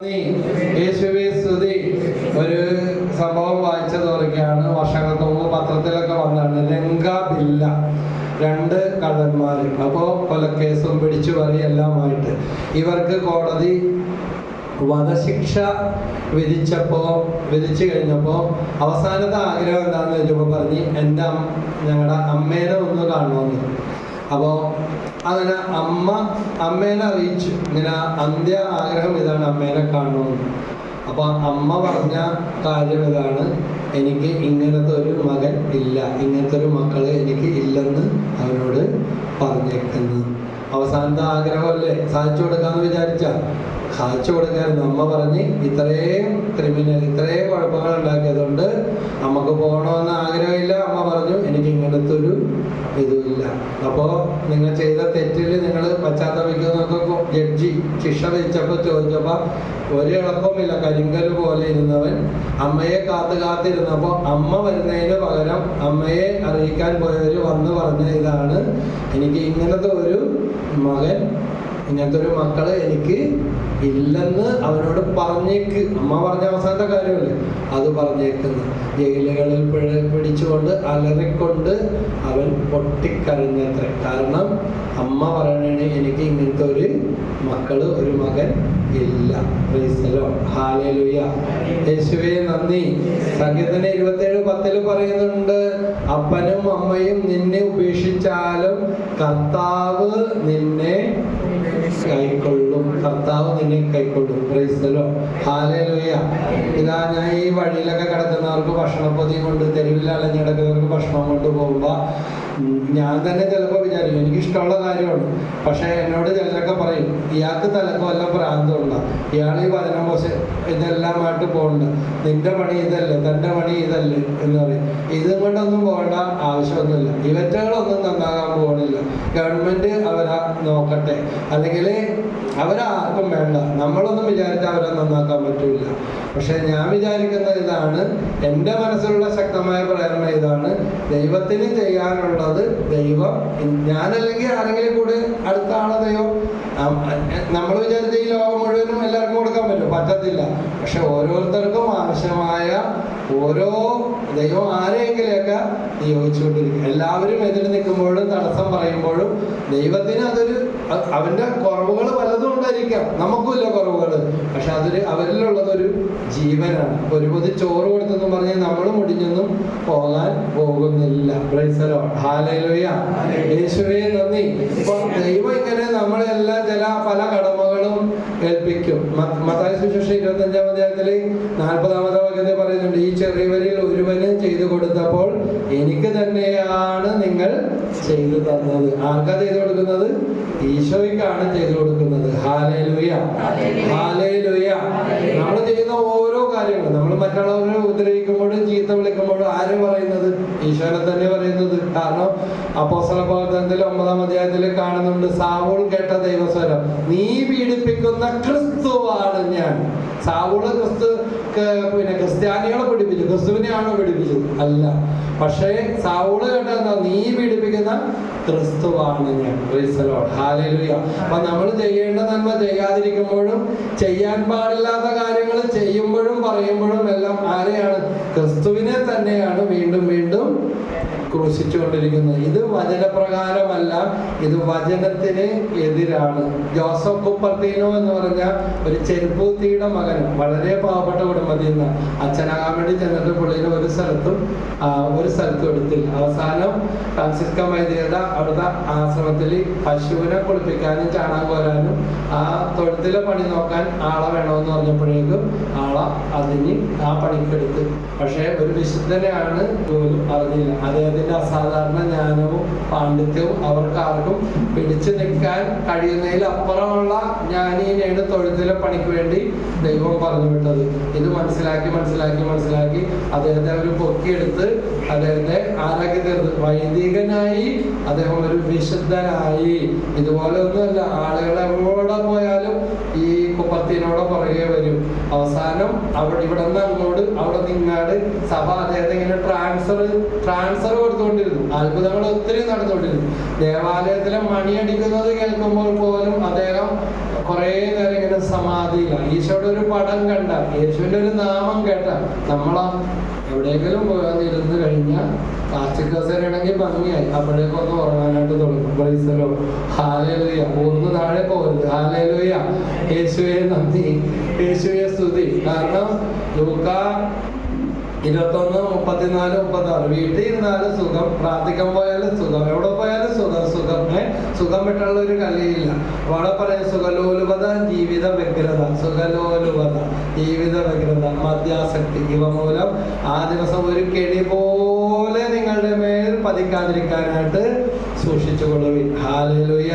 യേശുവേ ഒരു സംഭവം വായിച്ചത് തുടങ്ങിയാണ്. വർഷങ്ങൾക്ക് മുമ്പ് പത്രത്തിലൊക്കെ വന്നാണ് ലങ്ക ബില്ല രണ്ട് കള്ളന്മാർ അപ്പോൾ കൊലക്കേസും പിടിച്ചു പറി എല്ലാമായിട്ട്. ഇവർക്ക് കോടതി വധശിക്ഷ വിധിച്ചപ്പോൾ വിധിച്ചു കഴിഞ്ഞപ്പോൾ അവസാനത്തെ ആഗ്രഹം എന്താണെന്ന് ചോദിച്ചപ്പോൾ പറഞ്ഞു എന്റെ ഞങ്ങളുടെ അമ്മേനെ ഒന്ന് കാണണമെന്ന് അപ്പോൾ അങ്ങനെ അമ്മ അമ്മേനെ അറിയിച്ചു. ഇങ്ങനെ അന്ത്യ ആഗ്രഹം ഇതാണ് അമ്മേനെ കാണണമെന്ന് അപ്പോൾ അമ്മ പറഞ്ഞ കാര്യം ഇതാണ്. എനിക്ക് ഇങ്ങനത്തെ ഒരു മകൻ ഇല്ല. ഇങ്ങനത്തെ ഒരു മക്കൾ എനിക്ക് ഇല്ലെന്ന് അവനോട് പറഞ്ഞേക്കുന്നു. അവസാനത്തെ ആഗ്രഹമല്ലേ? സാധിച്ചു കൊടുക്കാന്ന് വിചാരിച്ച? സാധിച്ചു കൊടുക്കായിരുന്നു. അമ്മ പറഞ്ഞ് ഇത്രയും ക്രിമിനൽ ഇത്രയും കുഴപ്പങ്ങൾ ഉണ്ടാക്കിയതുകൊണ്ട് നമുക്ക് പോകണമെന്ന് ആഗ്രഹമില്ല. അമ്മ പറഞ്ഞു എനിക്ക് ഇങ്ങനത്തെ ഒരു അപ്പോൾ നിങ്ങൾ ചെയ്ത തെറ്റിൽ നിങ്ങൾ പശ്ചാത്തപിക്കുന്നൊക്കെ ജഡ്ജി ശിക്ഷ വിധിച്ചപ്പോൾ ചോദിച്ചപ്പോൾ ഒരു എളുപ്പമില്ല കരിങ്കൽ പോലെ ഇരുന്നവൻ അമ്മയെ കാത്തു കാത്തിരുന്നപ്പോൾ അമ്മ വരുന്നതിന് പകരം അമ്മയെ അറിയിക്കാൻ പോയവർ വന്ന് പറഞ്ഞ ഇതാണ് എനിക്ക് ഇങ്ങനത്തെ ഒരു മകൻ ഇങ്ങനത്തെ ഒരു മക്കൾ എനിക്ക് ഇല്ലെന്ന് അവനോട് പറഞ്ഞേക്ക്. അമ്മ പറഞ്ഞ അവസാനത്തെ കാര്യമല്ലേ? അത് പറഞ്ഞേക്കുന്നു. ജയിലുകളിൽ പിടിച്ചുകൊണ്ട് അലറിക്കൊണ്ട് അവൻ പൊട്ടിക്കരഞ്ഞത്ര. കാരണം അമ്മ പറയണേ എനിക്ക് ഇങ്ങനത്തെ ഒരു മക്കൾ ഒരു മകൻ ഇല്ല. യേശുവേ നന്ദി. സംഗീതത്തിന് ഇരുപത്തേഴ് പത്തിൽ പറയുന്നുണ്ട് അപ്പനും അമ്മയും നിന്നെ ഉപേക്ഷിച്ചാലും കർത്താവ് നിന്നെ കൈക്കൊള്ളും കർത്താവ് നിന്നെ കൈക്കൊള്ളും. ക്രൈസ്തലോ ഹാലേലുയ ഇതാ ഞാൻ ഈ വഴിയിലൊക്കെ കിടക്കുന്നവർക്ക് ഭക്ഷണപ്പൊതി കൊണ്ട് തെരുവിൽ അലഞ്ഞു കിടക്കുന്നവർക്ക് ഭക്ഷണം കൊണ്ട് പോകുമ്പോൾ ഞാൻ തന്നെ ചിലപ്പോൾ വിചാരിക്കും എനിക്ക് ഇഷ്ടമുള്ള കാര്യമാണ്. പക്ഷേ എന്നോട് ചിലരൊക്കെ പറയും ഇയാൾക്ക് തലക്ക് അല്ല പ്രാന്തമുള്ള ഇയാൾ ഈ വചനം പോസ് ഇതെല്ലാമായിട്ട് പോകണ്ട. നിന്റെ പണി ഇതല്ലേ തന്റെ പണി ഇതല്ലേ എന്ന് പറയും. ഇതും കൊണ്ടൊന്നും പോകേണ്ട ആവശ്യമൊന്നുമില്ല. ഇവറ്റകളൊന്നും നോക്കട്ടെ. അല്ലെങ്കിൽ അവരാർക്കും വേണ്ട. നമ്മളൊന്നും വിചാരിച്ചാൽ അവരെ നന്നാക്കാൻ പറ്റില്ല. പക്ഷെ ഞാൻ വിചാരിക്കുന്ന ഇതാണ് എന്റെ മനസ്സിലുള്ള ശക്തമായ പ്രേരണ ഇതാണ് ദൈവത്തിന് ചെയ്യാനുള്ളത് ദൈവം ഞാനല്ലെങ്കിൽ ആരെങ്കിലും കൂടെ അടുത്ത ആളതെയോ നമ്മൾ വിചാരിച്ച ഈ ലോകം മുഴുവനും എല്ലാവർക്കും കൊടുക്കാൻ പറ്റും. പറ്റത്തില്ല. പക്ഷെ ഓരോരുത്തർക്കും ആവശ്യമായ ഓരോ ദൈവം ആരെയെങ്കിലെയൊക്കെ നിയോഗിച്ചുകൊണ്ടിരിക്കും. എല്ലാവരും എതിര് നിൽക്കുമ്പോഴും തടസ്സം പറയുമ്പോഴും ദൈവത്തിന് അതൊരു അവന്റെ കുറവുകൾ പലതും ഉണ്ടായിരിക്കാം. നമുക്കുമില്ല കുറവുകൾ. പക്ഷെ അതൊരു അവരിലുള്ളതൊരു ജീവനാണ്. ഒരു പൊതി ചോറ് കൊടുത്തെന്നും പറഞ്ഞ് നമ്മൾ മുടിഞ്ഞൊന്നും പോകാൻ പോകുന്നില്ല. പ്രൈസലോ ഹാലയിലോയ യേശുവേ നന്ദി. ഇപ്പൊ ദൈവം ഇങ്ങനെ നമ്മളെല്ലാം ചില പല കടമകളും ഏൽപ്പിക്കും. മത്തായി ഇരുപത്തഞ്ചാം അധ്യായത്തിൽ നാൽപ്പതാമത്തെ വാക്യത്തിൽ പറയുന്നുണ്ട് ഈ ചെറിയവരിൽ ഒരുവന് ചെയ്തു കൊടുത്തപ്പോൾ എനിക്ക് തന്നെയാണ് നിങ്ങൾ ചെയ്തു തന്നത്. ആർക്കാ ചെയ്തു കൊടുക്കുന്നത്? ഈശോയ്ക്കാണ് ചെയ്തു കൊടുക്കുന്നത്. ഹാലേലൂയ. ഹാലേലുയ നമ്മൾ ചെയ്യുന്ന ഓരോ കാര്യങ്ങളും നമ്മൾ മറ്റുള്ളവരെ ഉപദ്രവിക്കുമ്പോഴും ചീത്ത വിളിക്കുമ്പോഴും ആരും പറയുന്നത് ഈശോനെ തന്നെ പറയുന്നത്. കാരണം അപ്പോസല പ്രവർത്തനത്തിൽ ഒമ്പതാം അധ്യായത്തിൽ കാണുന്നുണ്ട് സാവൂൾ കേട്ട ദൈവസ്വരം നീ പീഡിപ്പിക്കുന്ന ക്രിസ്തുവാണ് ഞാൻ. സാവൂൾ ക്രിസ്തു പിന്നെ ക്രിസ്ത്യാനികളെ പഠിപ്പിച്ചു ക്രിസ്തുവിനെയാണോ പീഡിപ്പിച്ചത്? അല്ല. പക്ഷേ സൗൾ കേട്ടാ നീ പീഡിപ്പിക്കുന്ന ക്രിസ്തുവാണ്. അപ്പൊ നമ്മൾ ചെയ്യേണ്ട നന്മ ചെയ്യാതിരിക്കുമ്പോഴും ചെയ്യാൻ പാടില്ലാത്ത കാര്യങ്ങൾ ചെയ്യുമ്പോഴും പറയുമ്പോഴും എല്ലാം ആരെയാണ്? ക്രിസ്തുവിനെ തന്നെയാണ് വീണ്ടും വീണ്ടും ക്രൂശിച്ചുകൊണ്ടിരിക്കുന്നത് ഇത് വചനപ്രകാരമല്ല ഇത് വചനത്തിന് എതിരാണ്. ജോസഫ് കുപ്പർത്തീനോ എന്ന് പറഞ്ഞ ഒരു ചെരുപ്പൂത്തിയുടെ മകൻ വളരെ പാവപ്പെട്ട കുടുംബത്തിൽ നിന്ന് അച്ഛനാകാൻ വേണ്ടി ചെന്നിട്ട് പുള്ളിനെ ഒരു സ്ഥലത്തും ഒരു സ്ഥലത്തും എടുത്തില്ല. അവസാനം ഫ്രാൻസിസ്ക വൈദ്യരുടെ അവിടുത്തെ ആശ്രമത്തിൽ പശുവിനെ കുളിപ്പിക്കാനും ചാണകം കോരാനും ആ തൊഴുത്തിലെ പണി നോക്കാൻ ആളെ വേണമെന്ന് പറഞ്ഞപ്പോഴേക്കും ആളെ അതിന് ആ പണിക്കെടുത്ത്. പക്ഷേ ഒരു വിശുദ്ധനെയാണ് പോലും അറിഞ്ഞില്ല. അദ്ദേഹത്തിന്റെ അസാധാരണ ജ്ഞാനവും പാണ്ഡിത്യവും അവർക്ക് ആർക്കും പിടിച്ചു നിൽക്കാൻ കഴിയുന്നതിൽ അപ്പുറമുള്ള ജ്ഞാനീനെയാണ് തൊഴുത്തിലെ പണിക്ക് വേണ്ടി ദൈവം പറഞ്ഞു വിട്ടത്. ഇത് മനസ്സിലാക്കി മനസ്സിലാക്കി മനസ്സിലാക്കി അദ്ദേഹത്തെ ഒരു പൊക്കിയെടുത്ത് അദ്ദേഹത്തെ ആരാക്കി തീർത്ത്. വൈദികനായി അദ്ദേഹം ഒരു വിശുദ്ധനായി. ഇതുപോലെ ഒന്നുമല്ല ആളുകൾ എവിടെ പോയാലും ഈ കുപ്പത്തിനോടെ പുറകെ വരും. അവസാനം അവിടെ ഇവിടെ നിന്ന് അങ്ങോട്ട് അവിടെ നിങ്ങാട് സഭ അദ്ദേഹത്തെ ഇങ്ങനെ ട്രാൻസ്ഫർ ട്രാൻസ്ഫർ കൊടുത്തുകൊണ്ടിരുന്നു. അത്ഭുതങ്ങൾ ഒത്തിരി നടന്നുകൊണ്ടിരുന്നു. ദേവാലയത്തിലെ മണിയടിക്കുന്നത് കേൾക്കുമ്പോൾ പോലും അദ്ദേഹം കുറേ നേരം ഇങ്ങനെ സമാധിയിലാണ്. ഈശോയുടെ ഒരു പടം കണ്ട. യേശുവിന്റെ ഒരു നാമം കേട്ട. നമ്മളാ എവിടെയെങ്കിലും പോകാതിരുന്ന് കഴിഞ്ഞാൽ പ്ലാസ്റ്റിക് കസേരയാണെങ്കിൽ ഭംഗിയായി. അപ്പോഴേക്കൊക്കെ ഉറങ്ങാനായിട്ട് തുടങ്ങും. പൈസലോ ഹാലേലുയ ഒന്ന് താഴെ പോകരുത് ഹാലേലുയ യേശുവെ നന്ദി. യേശുവെ സ്തുതി. കാരണം ലൂക്ക ഇരുപത്തൊന്ന് മുപ്പത്തിനാല് മുപ്പത്തി ആറ് വീട്ടിൽ ഇരുന്നാലും സുഖം പ്രാർത്ഥിക്കാൻ പോയാലും സുഖം എവിടെ പോയാലും സുഖം സുഖം സുഖം വിട്ടുള്ള ഒരു കളിയില്ല അവിടെ പറയാം സുഖലോലുപത ജീവിത വ്യഗ്രത. സുഖലോലുപത ജീവിത വ്യഗ്രത മദ്യാസക്തി ഇവ മൂലം ആ ദിവസം ഒരു കെണി പോലെ നിങ്ങളുടെ മേൽ പതിക്കാതിരിക്കാനായിട്ട് സൂക്ഷിച്ചുകൊള്ളുവിൻ. ഹാലലുയ.